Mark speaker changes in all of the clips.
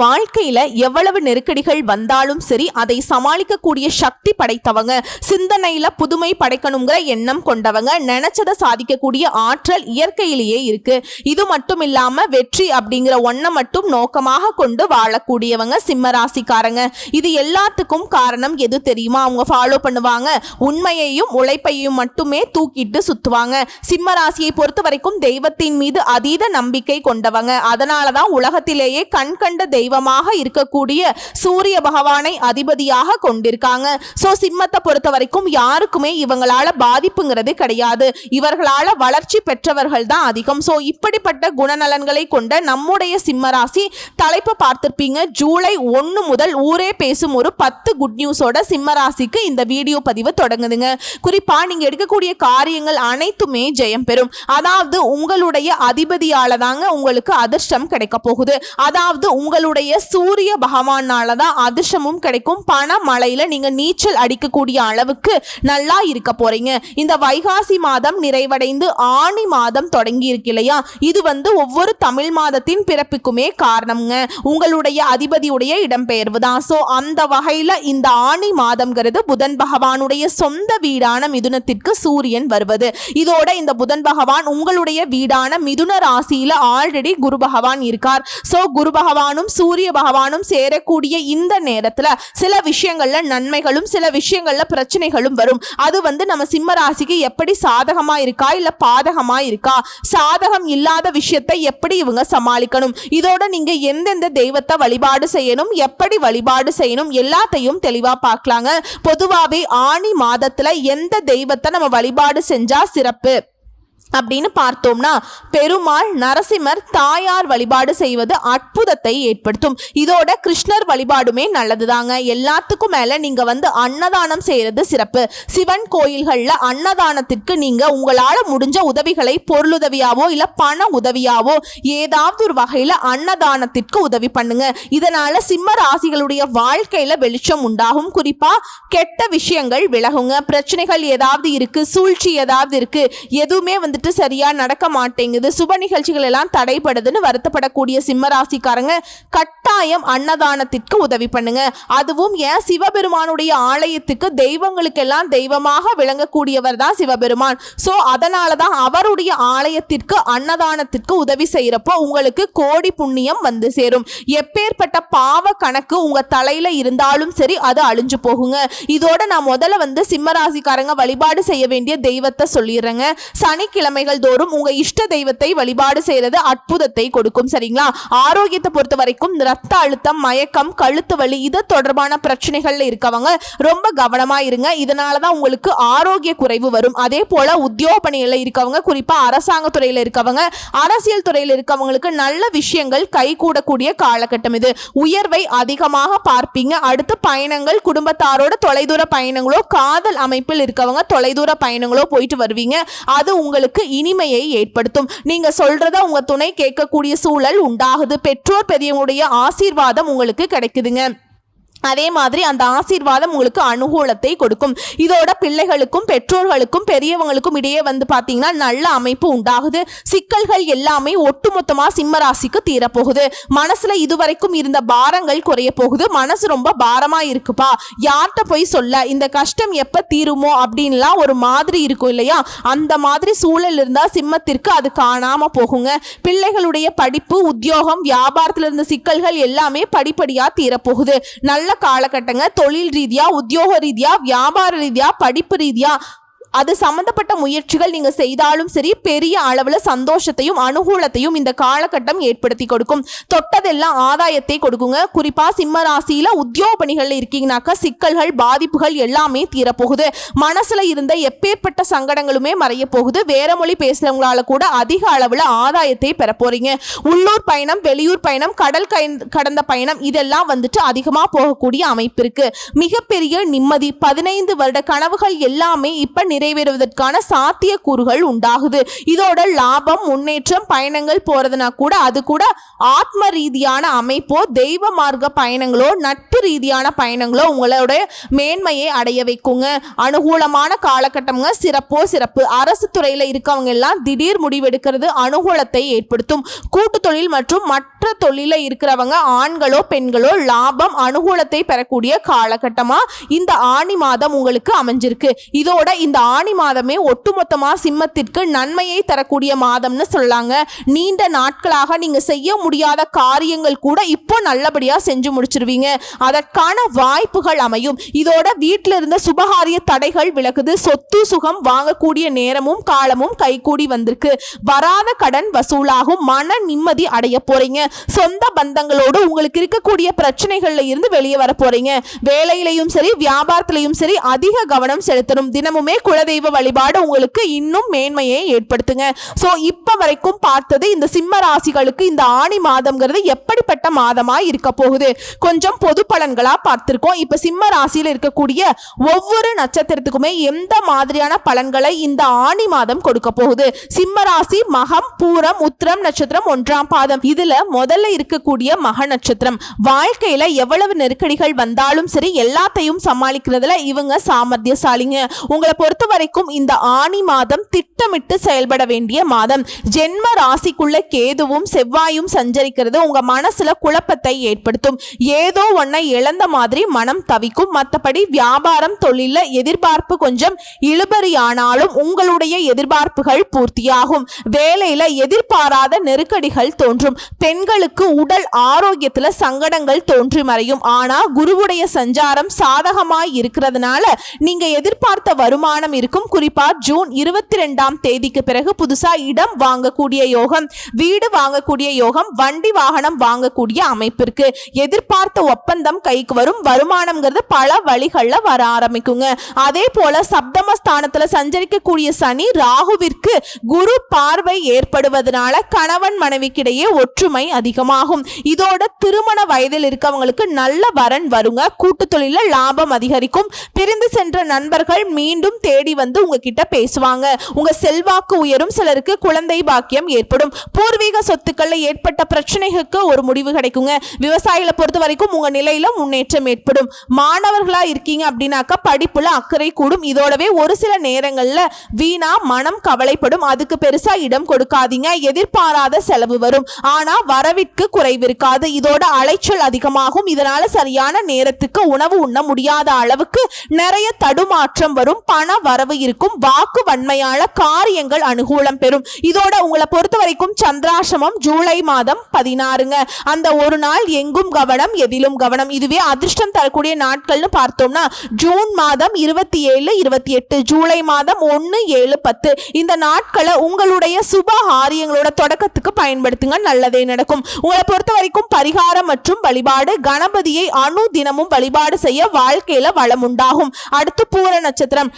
Speaker 1: வாழ்க்கையில எவ்வளவு நெருக்கடிகள் வந்தாலும் சரி அதை சமாளிக்கக்கூடிய சக்தி படைத்தவங்க சிந்தனையில புதுமை படைக்கணுங்கிற எண்ணம் கொண்டவங்க நினைச்சதை சாதிக்கக்கூடிய ஆற்றல் இயற்கையிலேயே இருக்கு. இது மட்டும் இல்லாம வெற்றி அப்படிங்கிற ஒன்றை மட்டும் நோக்கமாக கொண்டு வாழக்கூடியவங்க சிம்ம ராசிக்காரங்க இது எல்லாத்துக்கும் காரணம் எது தெரியுமா? அவங்க ஃபாலோ பண்ணுவாங்க. உண்மையையும் உழைப்பையும் மட்டுமே தூக்கிட்டு சுத்துவாங்க. சிம்ம ராசியை பொறுத்த வரைக்கும் தெய்வத்தின் மீது அதீத நம்பிக்கை கொண்டவங்க. அதனாலதான் உலகத்திலேயே கண் கண்ட தெய்வமாக இருக்கக்கூடிய சூரிய பகவானை அதிபதியாக கொண்டிருக்காங்க. ஸோ சிம்மத்தை பொறுத்த வரைக்கும் யாருக்குமே இவங்களால பாதிப்புங்கிறது கிடையாது. இவர்களால வளர்ச்சி பெற்றவர்கள் தான் அதிகம். ஸோ இப்படிப்பட்ட குணநலன்களை கொண்ட நம்முடைய சிம்மராசி தலைப்பு தலைப்பை பார்த்திருப்பீங்க. ஜூலை ஒன்று முதல் ஊரே பேசும் ஒரு பத்து குட் நியூஸோட சிம்மராசிக்கு இந்த வீடியோ பதிவு தொடங்குதுங்க. குறிப்பா நீங்க எடுக்கக்கூடிய காரியங்கள் அனைத்துமே ஜெயம் பெறும். அதாவது உங்களுடைய அதிபதியால தாங்க உங்களுக்கு அதிர்ஷ்டம் கிடைக்க போகுது. அதாவது உங்களுடைய சூரிய பகவானால தான் அதிர்ஷ்டமும் கிடைக்கும். பண மழையில நீங்க நீச்சல் அடிக்கக்கூடிய அளவுக்கு நல்லா இருக்க போறீங்க. இந்த வைகாசி மாதம் நிறைவடைந்து ஆணி மாதம் தொடங்கி இருக்கு இல்லையா? இது வந்து ஒவ்வொரு தமிழ் மாதத்தின் பிறப்புக்குமே காரணம்ங்க. உங்களுடைய அதிபதியுடைய இடம்பெயர்வு தான் ஸோ அந்த வகையில இந்த ஆணி மாதம்ங்கிறது புதன் பகவானுடைய சொந்த வீடான மிதுனத்திற்கு சூரியன் வருவது. இதோட இந்த புதன் பகவான் உங்களுடைய வீடான மிதுன ராசியில ஆல்ரெடி குரு பகவான் இருக்கார். ஸோ குரு பகவானும் சூரிய பகவானும் சேரக்கூடிய இந்த நேரத்துல சில விஷயங்கள்ல நன்மைகளும் சில விஷயங்கள்ல பிரச்சனைகளும் வரும். அது வந்து நம்ம சிம்ம ராசிக்கு எப்படி சாதகமா இருக்கா இல்ல பாதகமா இருக்கா? சாதகம் இல்லாத விஷயத்தை எப்படி இவங்க சமாளிக்கணும்? இதோட நீங்க எந்தெந்த தெய்வத்தை வழிபாடு செய்யணும் எப்படி வழிபாடு செய்யணும் எல்லாத்தையும் தெளிவா பார்க்கலாங்க. பொதுவாகவே ஆணி மாதத்துல எந்த தெய்வத்தை நம்ம வழிபாடு செஞ்சா சிறப்பு? அப்படின்னு பார்த்தோம்னா பெருமாள் நரசிம்மர் தாயார் வழிபாடு செய்வது அற்புதத்தை ஏற்படுத்தும். இதோட கிருஷ்ணர் வழிபாடுமே நல்லதுதாங்க. எல்லாத்துக்கும் மேல நீங்க வந்து அன்னதானம் செய்யறது சிறப்பு. சிவன் கோயில்கள்ல அன்னதானத்திற்கு நீங்க உங்களால முடிஞ்ச உதவிகளை பொருளுதவியாவோ இல்ல பண உதவியாவோ ஏதாவது ஒரு வகையில அன்னதானத்திற்கு உதவி பண்ணுங்க. இதனால சிம்ம ராசிகளுடைய வாழ்க்கையில வெளிச்சம் உண்டாகும். குறிப்பா கெட்ட விஷயங்கள் விலகுங்க. பிரச்சனைகள் ஏதாவது இருக்கு சூழ்ச்சி ஏதாவது இருக்கு எதுவுமே வந்துட்டு சரியா நடக்க மாட்டேங்குது. சுப நிகழ்ச்சிகள் எல்லாம் தடைபடுதுன்னு வருத்தப்படக்கூடிய சிம்ம ராசிக்காரங்க கட்டாயம் அன்னதானத்திற்கு உதவி பண்ணுங்க. அதுவும் ஏன் சிவபெருமானுடைய ஆலயத்துக்கு தெய்வங்களுக்கெல்லாம் தெய்வமாக விளங்கக்கூடியவர் தான் சிவபெருமான். ஸோ அதனால தான் அவருடைய ஆலயத்திற்கு அன்னதானத்திற்கு உதவி செய்யறப்போ உங்களுக்கு கோடி புண்ணியம் வந்து சேரும். எப்பேற்பட்ட பாவ கணக்கு உங்க தலையில இருந்தாலும் சரி அது அழிஞ்சு போகுங்க. இதோட நான் முதல்ல வந்து சிம்ம ராசிக்காரங்க வழிபாடு செய்ய வேண்டிய தெய்வத்தை சொல்லிடுறேங்க. சனிக்கிழமை சனிக்கிழமைகள் தோறும் உங்க இஷ்ட தெய்வத்தை வழிபாடு செய்யறது அற்புதத்தை கொடுக்கும் சரிங்களா? ஆரோக்கியத்தை பொறுத்த வரைக்கும் ரத்த அழுத்தம் மயக்கம் கழுத்து வலி இது தொடர்பான பிரச்சனைகள்ல இருக்கவங்க ரொம்ப கவனமா இருங்க. இதனால தான் உங்களுக்கு ஆரோக்கிய குறைவு வரும். அதே போல உத்தியோக பணியில இருக்கவங்க குறிப்பா அரசாங்க துறையில இருக்கவங்க அரசியல் துறையில இருக்கவங்களுக்கு நல்ல விஷயங்கள் கைகூடக்கூடிய காலகட்டம் இது. உயர்வை அதிகமாக பார்ப்பீங்க. அடுத்து பயணங்கள் குடும்பத்தாரோட தொலைதூர பயணங்களோ காதல் அமைப்பில் இருக்கவங்க தொலைதூர பயணங்களோ போயிட்டு வருவீங்க. அது உங்களுக்கு இனிமையை ஏற்படுத்தும். நீங்க சொல்றத உங்க துணை கேட்கக்கூடிய சூழல் உண்டாகுது. பெற்றோர் பெரியவங்களுடைய ஆசீர்வாதம் உங்களுக்கு கிடைக்குதுங்க. அதே மாதிரி அந்த ஆசீர்வாதம் உங்களுக்கு அனுகூலத்தை கொடுக்கும். இதோட பிள்ளைகளுக்கும் பெற்றோர்களுக்கும் பெரியவங்களுக்கும் இடையே வந்து பார்த்தீங்கன்னா நல்ல அமைப்பு உண்டாகுது. சிக்கல்கள் எல்லாமே ஒட்டுமொத்தமாக சிம்மராசிக்கு தீரப்போகுது. மனசில் இதுவரைக்கும் இருந்த பாரங்கள் குறைய போகுது. மனசு ரொம்ப பாரமாக இருக்குப்பா. யார்கிட்ட போய் சொல்ல? இந்த கஷ்டம் எப்போ தீருமோ அப்படின்லாம் ஒரு மாதிரி இருக்கும் இல்லையா? அந்த மாதிரி சூழல் இருந்தால் சிம்மத்திற்கு அது காணாமல் போகுங்க. பிள்ளைகளுடைய படிப்பு உத்தியோகம் வியாபாரத்தில் இருந்த சிக்கல்கள் எல்லாமே படிப்படியாக தீரப்போகுது. நல்ல காலகட்டங்க தொழில் ரீதியா உத்தியோக ரீதியா வியாபார ரீதியா படிப்பு ரீதியா அது சம்பந்தப்பட்ட முயற்சிகள் நீங்க செய்தாலும் சரி பெரிய அளவுல சந்தோஷத்தையும் அனுகூலத்தையும் இந்த காலகட்டம் ஏற்படுத்தி கொடுக்கும். தொட்டதெல்லாம் ஆதாயத்தை கொடுக்குங்க. குறிப்பா சிம்ம ராசியில உத்தியோக பணிகள்ல இருக்கீங்கனாக்கா சிக்கல்கள் பாதிப்புகள் எல்லாமே தீரப்போகுது. மனசுல இருந்த எப்பேற்பட்ட சங்கடங்களுமே மறைய போகுது. வேற மொழி பேசுறவங்களால கூட அதிக அளவுல ஆதாயத்தை பெற போறீங்க. உள்ளூர் பயணம் வெளியூர் பயணம் கடல் கடந்த பயணம் இதெல்லாம் வந்துட்டு அதிகமா போகக்கூடிய அமைப்பு இருக்கு. மிகப்பெரிய நிம்மதி பதினைந்து வருட கனவுகள் எல்லாமே இப்ப நிறைவேறுவதற்கான சாத்தியக்கூறுகள் உண்டாகுது. இதோட லாபம் முன்னேற்றம் பயணங்கள் போறதுனா கூட அது கூட ஆத்ம ரீதியான அமைப்போ தெய்வ மார்க்க பயணங்களோ நட்பு ரீதியான பயணங்களோ உங்களோட மேன்மையை அடைய வைக்குங்க. அனுகூலமான காலகட்டம்ங்க சிறப்போ சிறப்பு. அரசு துறையில இருக்கவங்க எல்லாம் திடீர் முடிவெடுக்கிறது அனுகூலத்தை ஏற்படுத்தும். கூட்டு தொழில் மற்றும் மற்ற தொழில இருக்கிறவங்க ஆண்களோ பெண்களோ லாபம் அனுகூலத்தை பெறக்கூடிய காலகட்டமா இந்த ஆணி மாதம் உங்களுக்கு அமைஞ்சிருக்கு. இதோட இந்த ஆணி மாதமே ஒட்டுமொத்தமாக சிம்மத்திற்கு நன்மையை தரக்கூடிய மாதம்னு சொல்லாங்க. நீண்ட நாட்களாக நீங்கள் செய்ய முடியாத காரியங்கள் கூட இப்போ நல்லபடியாக செஞ்சு முடிச்சிருவீங்க. அதற்கான வாய்ப்புகள் அமையும். இதோட வீட்டில் இருந்த சுபகாரிய தடைகள் விலகுது. சொத்து சுகம் வாங்கக்கூடிய நேரமும் காலமும் கைகூடி வந்திருக்கு. வராத கடன் வசூலாகும். மன நிம்மதி அடைய போறீங்க. சொந்த பந்தங்களோடு உங்களுக்கு இருக்கக்கூடிய பிரச்சனைகள்ல இருந்து வெளியே வர போறீங்க. வேலையிலையும் சரி வியாபாரத்திலையும் சரி அதிக கவனம் செலுத்தணும். தினமுமே குலதெய்வ வழிபாடு உங்களுக்கு இன்னும் மேன்மையை ஏற்படுத்துங்க. ஸோ இப்போ வரைக்கும் பார்த்தது இந்த சிம்ம ராசிகளுக்கு இந்த ஆணி மாதம்ங்கிறது எப்படிப்பட்ட மாதமாக இருக்க போகுது? கொஞ்சம் பொது பலன்களாக பார்த்துருக்கோம். இப்போ சிம்ம ராசியில் இருக்கக்கூடிய ஒவ்வொரு நட்சத்திரத்துக்குமே எந்த மாதிரியான பலன்களை இந்த ஆணி மாதம் கொடுக்க போகுது? சிம்ம ராசி மகம் பூரம் உத்திரம் நட்சத்திரம் ஒன்றாம் பாதம். இதுல முதல்ல இருக்கக்கூடிய மக நட்சத்திரம். வாழ்க்கையில எவ்வளவு நெருக்கடிகள் வந்தாலும் சரி எல்லாத்தையும் சமாளிக்கிறதுல இவங்க சாமர்த்தியசாலிங்க. உங்களை பொறுத்த வரைக்கும் இந்த ஆணி மாதம் திட்டமிட்டு செயல்பட வேண்டிய மாதம். ஜென்ம ராசிக்குள்ள கேதுவும் செவ்வாயும் சஞ்சரிக்கிறது உங்க மனசுல குழப்பத்தை ஏற்படுத்தும். ஏதோ ஒன்றை இழந்த மாதிரி மனம் தவிக்கும். மற்றபடி வியாபாரம் தொழில எதிர்பார்ப்பு கொஞ்சம் இழுபறியானாலும் உங்களுடைய எதிர்பார்ப்புகள் பூர்த்தியாகும். வேலையில எதிர்பாராத நெருக்கடிகள் தோன்றும். பெண்களுக்கு உடல் ஆரோக்கியத்துல சங்கடங்கள் தோன்றி மறையும். ஆனா குருவுடைய சஞ்சாரம் சாதகமாய் இருக்கிறதுனால நீங்க எதிர்பார்த்த வருமானம் இருக்கும். குறிப்பா ஜூன் இருபத்தி ரெண்டாம் தேதிக்கு பிறகு புதுசா இடம் வாங்கக்கூடிய யோகம் வீடு வாங்கக்கூடிய யோகம் வண்டி வாகனம் வாங்கக்கூடிய அமைப்பிற்கு எதிர்பார்த்த ஒப்பந்தம் கைக்கு வரும். வருமானம்ங்கிறது பல வழிகள்ல வர ஆரம்பிக்குங்க. அதே போல சப்தமஸ்தானத்துல சஞ்சரிக்கக்கூடிய சனி ராகுவிற்கு குரு பார்வை ஏற்படுவதனால கணவன் மனைவிக்கிடையே ஒற்றுமை அதிகமாகும். இதோட திருமண வயதில் இருக்கவங்களுக்கு நல்ல வரன் வருங்க. கூட்டு தொழில லாபம் அதிகரிக்கும். பிரிந்து சென்ற நண்பர்கள் மீண்டும் தேடி தேடி வந்து உங்ககிட்ட பேசுவாங்க. உங்க செல்வாக்கு உயரும். சிலருக்கு குழந்தை பாக்கியம் ஏற்படும். பூர்வீக சொத்துக்கள்ல ஏற்பட்ட பிரச்சனைகளுக்கு ஒரு முடிவு கிடைக்குங்க. விவசாயிகளை பொறுத்த வரைக்கும் உங்க நிலையில முன்னேற்றம் ஏற்படும். மாணவர்களா இருக்கீங்க அப்படின்னாக்கா படிப்புல அக்கறை கூடும். இதோடவே ஒரு சில நேரங்கள்ல வீணா மனம் கவலைப்படும். அதுக்கு பெருசா இடம் கொடுக்காதீங்க. எதிர்பாராத செலவு வரும். ஆனா வரவிற்கு குறைவு இருக்காது. இதோட அலைச்சல் அதிகமாகும். இதனால சரியான நேரத்துக்கு உணவு உண்ண முடியாத அளவுக்கு நிறைய தடுமாற்றம் வரும். பண வரவு இருக்கும். வாக்கு வன்மையான காரியங்கள் அனுகூலம் பெறும். இதோட உங்களை பொறுத்த வரைக்கும் சந்திராசிரமம் ஜூலை மாதம் பதினாறுங்க. அந்த ஒரு நாள் எங்கும் கவனம் எதிலும் கவனம். இதுவே அதிர்ஷ்டம் தரக்கூடிய நாட்கள்னு பார்த்தோம்னா ஜூன் மாதம் இருபத்தி ஏழு இருபத்தி எட்டு ஜூலை மாதம் ஒன்று ஏழு பத்து. இந்த நாட்களை உங்களுடைய சுப ஆரியங்களோட தொடக்கத்துக்கு பயன்படுத்துங்க. நல்லதே நடக்கும். உங்களை பொறுத்த வரைக்கும் பரிகாரம் மற்றும் வழிபாடு கணபதியை அணு தினமும் வழிபாடு செய்ய வாழ்க்கையில வளம் உண்டாகும். அடுத்து பூர நட்சத்திரம்.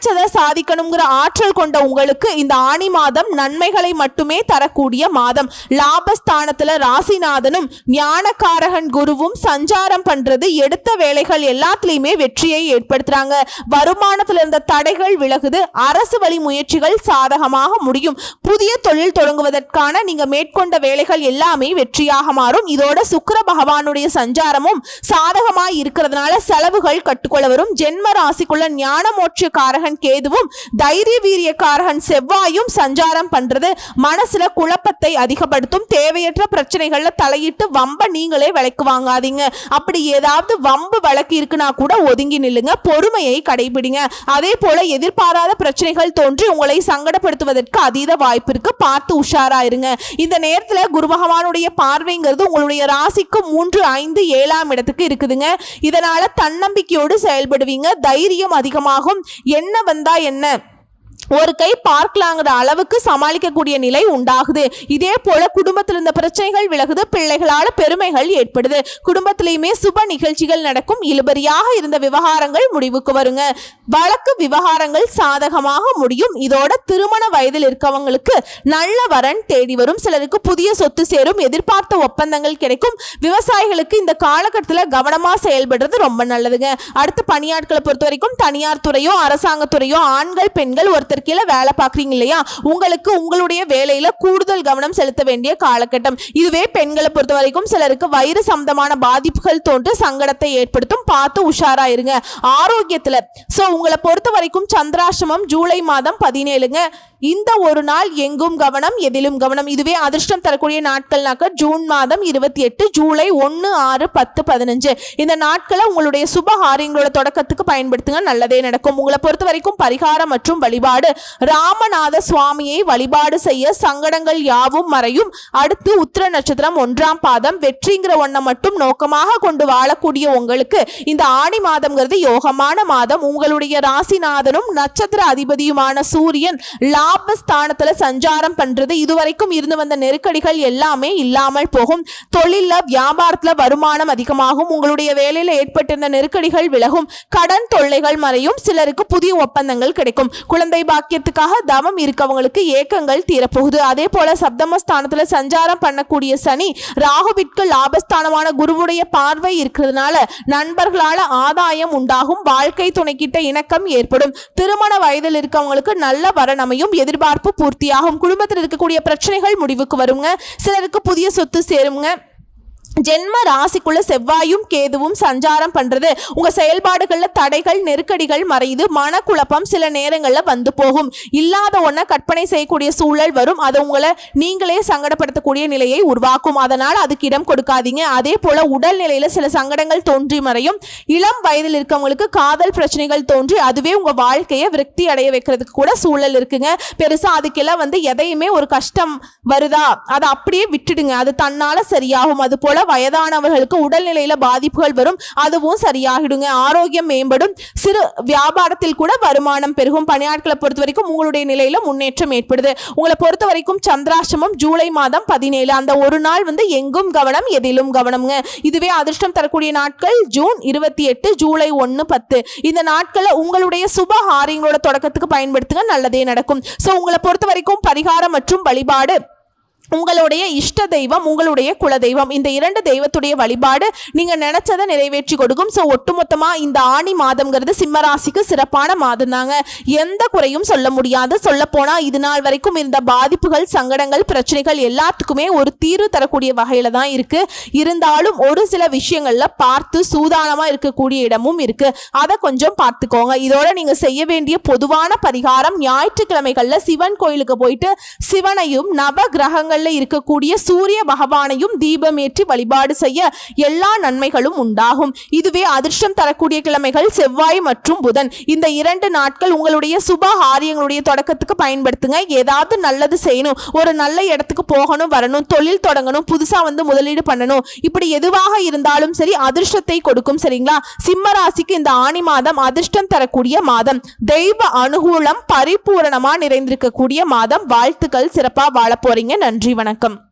Speaker 1: நினைச்சதை சாதிக்கணுங்கிற ஆற்றல் கொண்ட உங்களுக்கு இந்த ஆணி மாதம் நன்மைகளை மட்டுமே தரக்கூடிய மாதம். லாபஸ்தானத்துல ராசிநாதனும் ஞானகாரகன் குருவும் சஞ்சாரம் பண்றது எடுத்த வேலைகள் எல்லாத்துலயுமே வெற்றியை ஏற்படுத்துறாங்க. வருமானத்துல இருந்த தடைகள் விலகுது. அரசு வழி முயற்சிகள் சாதகமாக முடியும். புதிய தொழில் தொடங்குவதற்கான நீங்க மேற்கொண்ட வேலைகள் எல்லாமே வெற்றியாக மாறும். இதோட சுக்கர பகவானுடைய சஞ்சாரமும் சாதகமாய் இருக்கிறதுனால செலவுகள் கட்டுக்கொள்ள வரும். ஜென்ம ராசிக்குள்ள ஞான மோட்ச காரகன் கேதுவும் தைரிய வீரிய காரகன் செவ்வாயும் சஞ்சாரம் பண்றது மனசுல குழப்பத்தை அதிகப்படுத்தும் தேவையற்ற பிரச்சனைகள்ல தலையிட்டு வம்ப நீங்களே விலைக்கு வாங்காதீங்க. அப்படி ஏதாவது வம்பு வழக்கு இருக்குன்னா கூட ஒதுங்கி நில்லுங்க பொறுமையை கடைபிடிங்க. அதே போல எதிர்பாராத பிரச்சனைகள் தோன்றி உங்களை சங்கடப்படுத்துவதற்கு அதீத வாய்ப்பு இருக்கு. பார்த்து உஷாரா இருங்க இந்த நேரத்துல குரு பகவானுடைய பார்வைங்கிறது உங்களுடைய ராசிக்கு மூன்று ஐந்து ஏழாம் இடத்துக்கு இருக்குதுங்க. இதனால தன்னம்பிக்கையோடு செயல்படுவீங்க. தைரியம் அதிகமாகும். என்ன வந்தா என்ன? ஒரு கை பார்க்கலாங்கிற அளவுக்கு சமாளிக்கக்கூடிய நிலை உண்டாகுது. இதே போல குடும்பத்தில் இருந்த பிரச்சனைகள் விலகுது பிள்ளைகளால பெருமைகள் ஏற்படுது. குடும்பத்திலையுமே சுப நிகழ்ச்சிகள் நடக்கும். இழுபறியாக இருந்த விவகாரங்கள் முடிவுக்கு வருங்க. வழக்கு விவகாரங்கள் சாதகமாக முடியும். இதோட திருமண வயதில் இருக்கவங்களுக்கு நல்ல வரன் தேடி வரும். சிலருக்கு புதிய சொத்து சேரும். எதிர்பார்த்த ஒப்பந்தங்கள் கிடைக்கும். விவசாயிகளுக்கு இந்த காலகட்டத்தில் கவனமாக செயல்படுறது ரொம்ப நல்லதுங்க. அடுத்து பணியாட்களை பொறுத்த வரைக்கும் தனியார் துறையோ அரசாங்கத்துறையோ ஆண்கள் பெண்கள் ஒருத்தர் கீழே வேலை பார்க்குறீங்க இல்லையா? உங்களுக்கு உங்களுடைய வேலையில் கூடுதல் கவனம் செலுத்த வேண்டிய காலகட்டம். இதுவே பெண்களை பொறுத்த வரைக்கும் சிலருக்கு வயிறு சம்பந்தமான பாதிப்புகள் தோன்று சங்கடத்தை ஏற்படுத்தும். பார்த்து உஷாரா இருங்க ஸோ உங்களை பொறுத்த வரைக்கும் சந்திராசிரமம் ஜூலை மாதம் பதினேழுங்க. இந்த ஒரு நாள் எங்கும் கவனம் எதிலும் கவனம். இதுவே அதிர்ஷ்டம் தரக்கூடிய நாட்கள்னாக்க ஜூன் மாதம் இருபத்தி எட்டு ஜூலை ஒன்று ஆறு பத்து பதினஞ்சு. இந்த நாட்களை உங்களுடைய சுப காரியங்களோட தொடக்கத்துக்கு பயன்படுத்துங்க. நல்லதே நடக்கும். உங்களை பொறுத்த வரைக்கும் பரிகாரம் மற்றும் வழிபாடு ராமநாத சுவாமியை வழிபாடு செய்ய சங்கடங்கள் யாவும் மறையும். அடுத்து உத்திர நட்சத்திரம் ஒன்றாம் பாதம். வெற்றிங்கிற ஒன்றை மட்டும் நோக்கமாக கொண்டு வாழக்கூடிய உங்களுக்கு இந்த ஆணி மாதம்ங்கிறது யோகமான மாதம். உங்களுடைய ராசிநாதனும் நட்சத்திர அதிபதியுமான சூரியன் லாபஸ்தானத்துல சஞ்சாரம் பண்றது. இதுவரைக்கும் இருந்து வந்த நெருக்கடிகள் எல்லாமே இல்லாமல் போகும். தொழில வியாபாரத்துல வருமானம் அதிகமாகும். உங்களுடைய வேலையில ஏற்பட்டிருந்த நெருக்கடிகள் விலகும். கடன் தொல்லைகள் மறையும். சிலருக்கு புதிய ஒப்பந்தங்கள் கிடைக்கும். குழந்தை பாக்கியத்துக்காக தவம் இருக்கவங்களுக்கு ஏக்கங்கள் தீரப்போகுது. அதே போல சப்தமஸ்தானத்துல சஞ்சாரம் பண்ணக்கூடிய சனி ராகுவிற்கு லாபஸ்தானமான குருவுடைய பார்வை இருக்கிறதுனால நண்பர்களால ஆதாயம் உண்டாகும். வாழ்க்கை துணைக்கிட்ட இணக்கம் ஏற்படும். திருமண வயதில் இருக்கவங்களுக்கு நல்ல வரன் அமையும். எதிர்பார்ப்பு பூர்த்தியாகும். குடும்பத்தில் இருக்கக்கூடிய பிரச்சனைகள் முடிவுக்கு வருங்க. சிலருக்கு புதிய சொத்து சேருங்க. ஜென்ம ராசிக்குள்ள செவ்வாயும் கேதுவும் சஞ்சாரம் பண்றது. உங்க செயல்பாடுகள்ல தடைகள் நெருக்கடிகள் மறையுது. மனக்குழப்பம் சில நேரங்கள்ல வந்து போகும். இல்லாத ஒன்றை கற்பனை செய்யக்கூடிய சூழல் வரும். அது உங்களை நீங்களே சங்கடப்படுத்தக்கூடிய நிலையை உருவாக்கும். அதனால் அதுக்கு இடம் கொடுக்காதீங்க. அதே போல உடல்நிலையில சில சங்கடங்கள் தோன்றி மறையும். இளம் வயதில் இருக்கவங்களுக்கு காதல் பிரச்சனைகள் தோன்றி அதுவே உங்க வாழ்க்கையை விருத்தி அடைய வைக்கிறதுக்கு கூட சூழல் இருக்குங்க. பெருசா அதுக்கெல்லாம் வந்து எதையுமே ஒரு கஷ்டம் வருதா? அதை அப்படியே விட்டுடுங்க. அது தன்னால சரியாகும். அது போல வயதானவர்களுக்கு உடல்நிலையில பாதிப்புகள் வரும். அதுவும் சரியாகிடுங்க. ஆரோக்கியம் மேம்படும். சிறு வியாபாரத்தில் கூட வருமானம் பெருகும். பணியாட்களை பொறுத்த வரைக்கும் உங்களுடைய நிலையில முன்னேற்றம் ஏற்படுது. உங்களை பொறுத்த வரைக்கும் சந்திராசிரமம் ஜூலை மாதம் பதினேழு. அந்த ஒரு நாள் வந்து எங்கும் கவனம் எதிலும் கவனம்ங்க. இதுவே அதிர்ஷ்டம் தரக்கூடிய நாட்கள் ஜூன் இருபத்தி எட்டு ஜூலை ஒன்று பத்து. இந்த நாட்களை உங்களுடைய சுப ஹாரியங்களோட தொடக்கத்துக்கு பயன்படுத்துங்க. நல்லதே நடக்கும். ஸோ உங்களை பொறுத்த வரைக்கும் பரிகாரம் மற்றும் வழிபாடு உங்களுடைய இஷ்ட தெய்வம் உங்களுடைய குல தெய்வம். இந்த இரண்டு தெய்வத்துடைய வழிபாடு நீங்க நினைச்சதை நிறைவேற்றி கொடுக்கும். ஸோ ஒட்டுமொத்தமா இந்த ஆணி மாதம்ங்கிறது சிம்மராசிக்கு சிறப்பான மாதம் தாங்க. எந்த குறையும் சொல்ல முடியாது. சொல்ல போனா இது நாள் வரைக்கும் இருந்த பாதிப்புகள் சங்கடங்கள் பிரச்சனைகள் எல்லாத்துக்குமே ஒரு தீர்வு தரக்கூடிய வகையில தான் இருக்கு. இருந்தாலும் ஒரு சில விஷயங்கள்ல பார்த்து சூதானமா இருக்கக்கூடிய இடமும் இருக்கு. அதை கொஞ்சம் பார்த்துக்கோங்க. இதோட நீங்க செய்ய வேண்டிய பொதுவான பரிகாரம் ஞாயிற்றுக்கிழமைகள்ல சிவன் கோயிலுக்கு போயிட்டு சிவனையும் நவ கிரகங்கள் நாட்கள்ல இருக்கக்கூடிய சூரிய பகவானையும் தீபமேற்றி வழிபாடு செய்ய எல்லா நன்மைகளும் உண்டாகும். இதுவே அதிர்ஷ்டம் தரக்கூடிய கிழமைகள் செவ்வாய் மற்றும் புதன். இந்த இரண்டு நாட்கள் உங்களுடைய சுப ஆரியங்களுடைய தொடக்கத்துக்கு பயன்படுத்துங்க. ஏதாவது நல்லது செய்யணும் ஒரு நல்ல இடத்துக்கு போகணும் வரணும் தொழில் தொடங்கணும் புதுசா வந்து முதலீடு பண்ணணும். இப்படி எதுவாக இருந்தாலும் சரி அதிர்ஷ்டத்தை கொடுக்கும் சரிங்களா? சிம்ம ராசிக்கு இந்த ஆணி மாதம் அதிர்ஷ்டம் தரக்கூடிய மாதம். தெய்வ அனுகூலம் பரிபூரணமா நிறைந்திருக்கக்கூடிய மாதம். வாழ்த்துக்கள் சிறப்பா வாழ போறீங்க. நன்றி வணக்கம்.